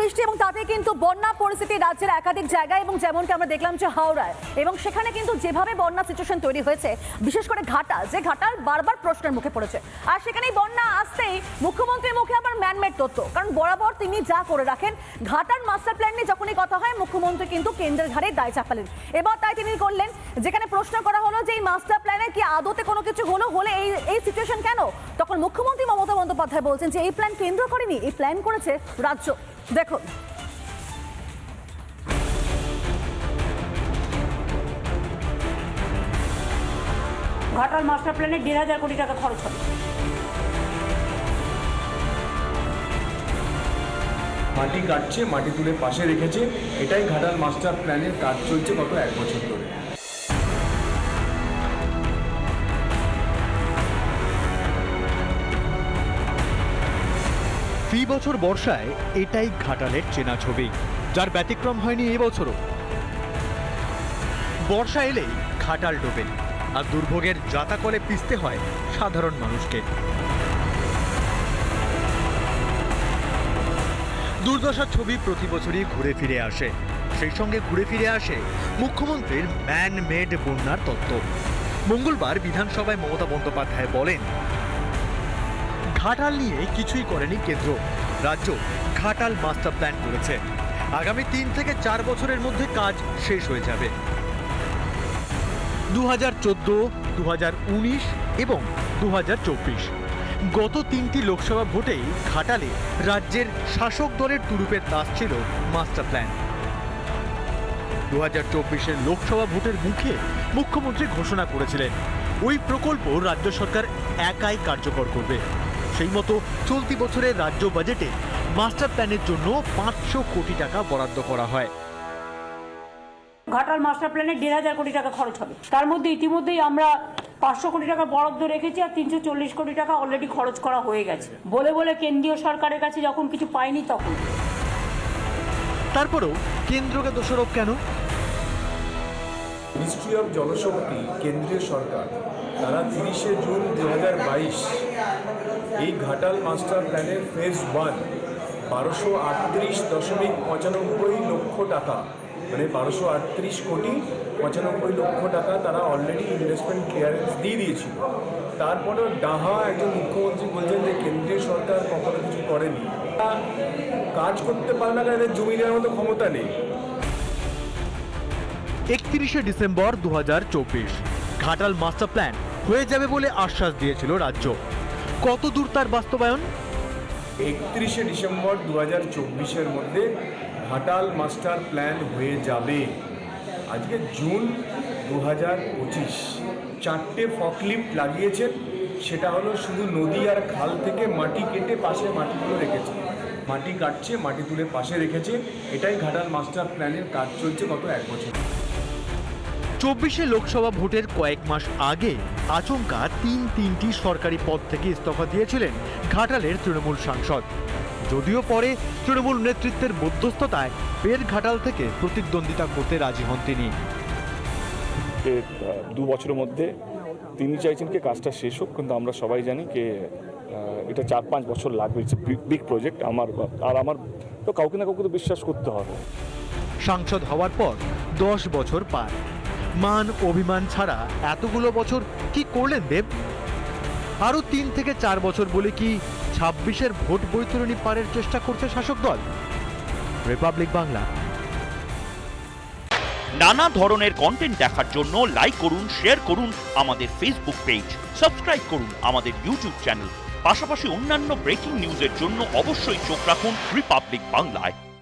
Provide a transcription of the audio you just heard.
বৃষ্টি এবং তাতে কিন্তু বন্যা পরিস্থিতি রাজ্যের একাধিক জায়গায় এবং যেমনটি আমরা দেখলাম যে হাওড়ায়। এবং সেখানে কিন্তু যেভাবে বন্যা সিচুয়েশন তৈরি হয়েছে, বিশেষ করে ঘাটা যে ঘাটার বারবার প্রশ্নের মুখে পড়েছে। আর সেখানেই বন্যা আসতেই মুখ্যমন্ত্রীর মুখে আবার ম্যানমেড তথ্য। কারণ বরাবর তিনি যা করে রাখেন ঘাটার মাস্টার প্ল্যান নিয়ে যখনই কথা হয়, মুখ্যমন্ত্রী কিন্তু কেন্দ্রের ঘাড়ে দায় চাপালেন। এবার তাই তিনি করলেন, যেখানে প্রশ্ন করা হলো যে এই মাস্টার প্ল্যানে কি আদতে কোনো কিছু হলো, হলে এই এই সিচুয়েশন কেন? তখন মুখ্যমন্ত্রী মমতা বন্দ্যোপাধ্যায় বলছেন যে এই প্ল্যান কেন্দ্র করেনি, এই প্ল্যান করেছে রাজ্য। দেখুন ঘাটাল মাস্টার প্ল্যানে দেড় হাজার কোটি টাকা খরচ হবে। মাটি কাটছে, মাটি তুলে পাশে রেখেছে, এটাই ঘাটাল মাস্টার প্ল্যানের কাজ চলছে গত এক বছর ধরে। ফি বছর বর্ষায় এটাই ঘাটালের চেনা ছবি, যার ব্যতিক্রম হয়নি এবছরও। বর্ষা এলেই ঘাটাল ডোবে, আর দুর্ভোগের জাতাকলে পিষতে হয় সাধারণ মানুষকে। দুর্দশার ছবি প্রতি বছরই ঘুরে ফিরে আসে। সেই সঙ্গে ঘুরে ফিরে আসে মুখ্যমন্ত্রীর ম্যান মেড বন্যার তত্ত্ব। মঙ্গলবার বিধানসভায় মমতা বন্দ্যোপাধ্যায় বলেন ঘাটাল নিয়ে কিছুই করেনি কেন্দ্র। রাজ্য ঘাটাল মাস্টার প্ল্যান করেছে। আগামী তিন থেকে চার বছরের মধ্যে কাজ শেষ হয়ে যাবে। দু হাজার চোদ্দ উনিশ এবং দু চব্বিশ। গত তিনটি লোকসভা ভোটেই ঘাটালে রাজ্যের শাসক দলের তুরুপের তাস ছিল মাস্টার প্ল্যান। দু হাজার চব্বিশের লোকসভা ভোটের মুখে মুখ্যমন্ত্রী ঘোষণা করেছিলেন, ওই প্রকল্প রাজ্য সরকার একাই কার্যকর করবে। সেই মতো চলতি বছরের রাজ্য বাজেটে মাস্টার প্ল্যানের জন্য পাঁচশো কোটি টাকা বরাদ্দ করা হয়। ঘাটাল মাস্টার প্ল্যানে দেড় হাজার কোটি টাকা খরচ হবে। তার মধ্যে ইতিমধ্যেই আমরা পাঁচশো কোটি টাকা বরাদ্দ রেখেছি আর তিনশো চল্লিশ কোটি টাকা অলরেডি খরচ করা হয়ে গেছে। বলে বলে কেন্দ্রীয় সরকারের কাছে যখন কিছু পাইনি তখন। তারপরেও কেন্দ্রকে দোষারোপ কেন? মিনিস্ট্রি অফ জলশক্তি কেন্দ্রীয় সরকার তারা তিরিশে জুন দু হাজার বাইশ এই ঘাটাল মাস্টার প্ল্যানের ফেজ ওয়ান, বারোশো আটত্রিশ দশমিক পঁচানব্বই লক্ষ টাকা। মানে বারোশো আটত্রিশ কোটি পঁচানব্বই লক্ষ টাকা তারা অলরেডি ইনভেস্টমেন্ট ক্লিয়ারেন্স দিয়ে দিয়েছিল। তারপরেও ডাহা একজন মুখ্যমন্ত্রী বলছেন যে কেন্দ্রীয় সরকার কখনো কিছু করেনি। কাজ করতে পারে না, এদের জমি দেওয়ার মতো ক্ষমতা নেই। একত্রিশে ডিসেম্বর দু হাজার চব্বিশ, ঘাটাল মাস্টার প্ল্যান হয়ে যাবে বলে আশ্বাস দিয়েছিল রাজ্য। কত দূর তার বাস্তবায়ন? একত্রিশে ডিসেম্বর দু হাজার চব্বিশের মধ্যে ঘাটাল মাস্টার প্ল্যান হয়ে যাবে। আজকে জুন দু হাজার পঁচিশ। চারটে ফকলিফ্ট লাগিয়েছেন। সেটা হলো শুধু নদী আর খাল থেকে মাটি কেটে পাশে মাটিগুলো রেখেছে। মাটি কাটছে, মাটি তুলে পাশে রেখেছে। এটাই ঘাটাল মাস্টার প্ল্যানের কাজ চলছে গত এক বছর। চব্বিশে লোকসভা ভোটের কয়েক মাস আগে আচমকা তিন তিনটি সরকারি পদ থেকে ইস্তফা দিয়েছিলেন ঘাটালের তৃণমূল সাংসদ। যদিও পরে তৃণমূল নেতৃত্বের মধ্যস্থতায় ফের ঘাটাল থেকে প্রতিদ্বন্দ্বিতা করতে রাজি হন তিনি। দু বছরের মধ্যে তিনি চাইছেন কি কাজটা শেষ হোক কিন্তু আমরা সবাই জানি যে এটা চার পাঁচ বছর লাগবে। ইটস বিগ প্রজেক্ট আমার আর আমার তো কাউকে না কাউকে তো বিশ্বাস করতে হবে। সাংসদ হওয়ার পর দশ বছর পার। মান অভিমান ছাড়া এতগুলো বছর কি করলেন দেব? আরও তিন থেকে চার বছর বলে কি ছাব্বিশের ভোট বৈতরণী পারের চেষ্টা করছে শাসক দল? রিপাবলিক বাংলা। নানা ধরনের কন্টেন্ট দেখার জন্য লাইক করুন শেয়ার করুন আমাদের ফেসবুক পেজ সাবস্ক্রাইব করুন আমাদের ইউটিউব চ্যানেল পাশাপাশি অন্যান্য ব্রেকিং নিউজের জন্য অবশ্যই চোখ রাখুন রিপাবলিক বাংলায়